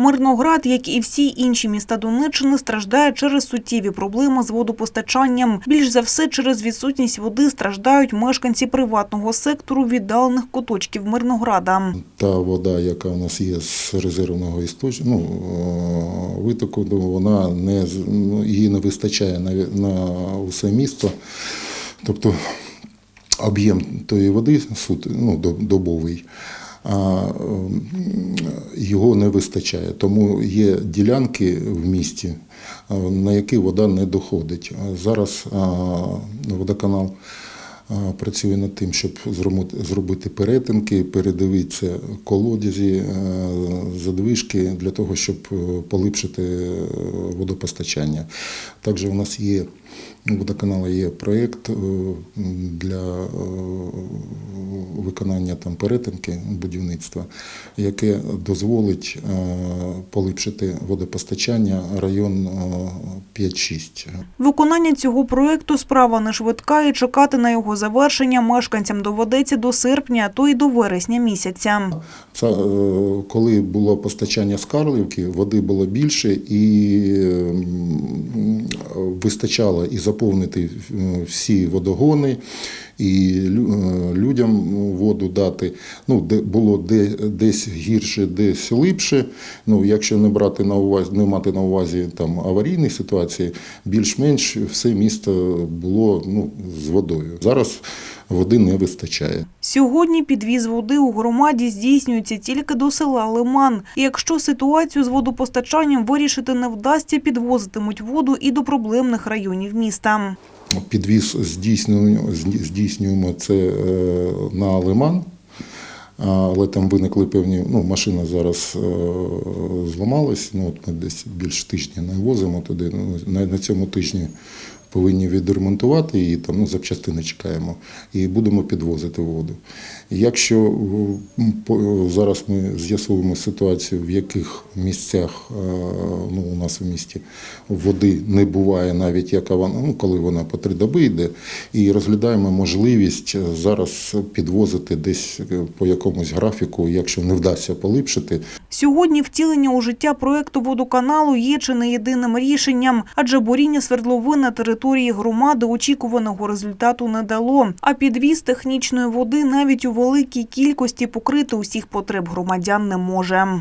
Мирноград, як і всі інші міста Донеччини, страждає через суттєві проблеми з водопостачанням. Більш за все через відсутність води страждають мешканці приватного сектору віддалених куточків Мирнограда. Та вода, яка у нас є з резервного істоч... ну, е, витоку, ну, вона не, ну, її не вистачає на, на усе місто. Тобто об'єм тої води сут, ну, доб- добовий, а його не вистачає. Тому є ділянки в місті, на які вода не доходить. Зараз водоканал працює над тим, щоб зробити- перетинки, передивитися колодязі, задвижки для того, щоб е, поліпшити е, водопостачання. Також у нас є у водоканалу є проєкт е, для виконання там перетинки будівництва, яке дозволить е, поліпшити водопостачання район е, 5-6. Виконання цього проекту справа не швидка і чекати на його завершення мешканцям доведеться до серпня, а то й до вересня місяця. Це, е, коли було постачання з Карлівки, води було більше і вистачало і заповнити е, всі водогони, і е, людям воду дати. Ну, де було де, десь гірше, десь липше. Ну, якщо не брати на увазі, не мати на увазі там аварійні ситуації, більш-менш все місто було ну, з водою. Зараз води не вистачає. Сьогодні підвіз води у громаді здійснюється тільки до села Лиман. І якщо ситуацію з водопостачанням вирішити не вдасться, підвозитимуть воду і до проблемних районів міста. Підвіз здійснюємо, здійснюємо це е, на Лиман, але там виникли певні. Ну, машина зараз е, зламалась. Ну, от ми десь більше тижня не возимо туди. Ну, на, на цьому тижні повинні відремонтувати її, там ну, запчастини чекаємо і будемо підвозити воду. Якщо е, зараз ми з'ясуємо ситуацію, в яких місцях е, ну, у нас в місті води не буває, навіть яка вона, ну, коли вона по три доби йде, і розглядаємо можливість зараз підвозити десь е, по якомусь графіку, якщо не вдасться поліпшити, Сьогодні втілення у життя проекту водоканалу є чи не єдиним рішенням, адже буріння свердловин на території громади очікуваного результату не дало. А підвіз технічної води навіть у великій кількості покрити усіх потреб громадян не може.